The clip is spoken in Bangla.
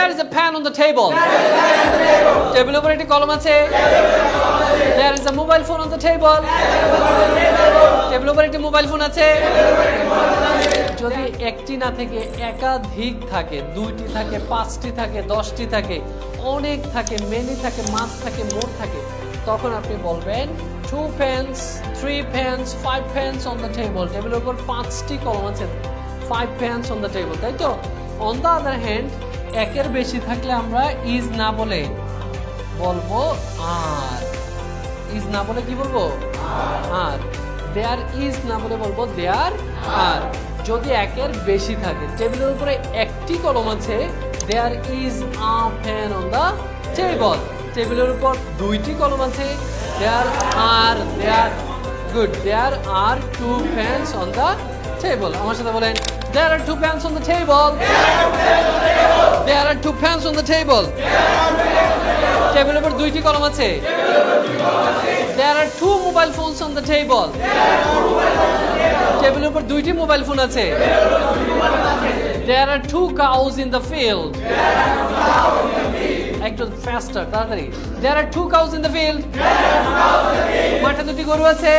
There is a pen on the table. টেবিলের উপর একটি কলম আছে। There is a mobile phone on the table. টেবিলের উপর একটি মোবাইল ফোন আছে। যদি একটি না থেকে একাধিক থাকে দুইটি থাকে পাঁচটি থাকে দশটি থাকে অনেক থাকে মেনি থাকে মাছ থাকে মোট থাকে তখন আপনি বলবেন two pens three pens five pens on the table টেবিলের উপর পাঁচটি কলম আছে five pens on the table তাই তো? অন দ্য আদার হ্যান্ড একের বেশি থাকলে আমরা ইজ না বলে বলব আর। ইজ না বলে কি বলব? আর। দেয়ার ইজ না বলে বলব দেয়ার আর। যদি একের বেশি থাকে, টেবিলের উপরে একটি কলম আছে there is a fan on the table টেবিলের উপর দুইটি কলম আছে there are there good there are two fans on the table আমার সাথে বলেন। There are two fans on the table there are two fans on the table টেবিলের উপর দুইটি কলম আছে There are two mobile phones on the table. টেবিলের উপর দুইটি মোবাইল ফোন আছে There are two cows in the field. একটু ফাস্টার তাড়াতাড়ি There are two cows in the field. মাঠে দুটি গরু আছে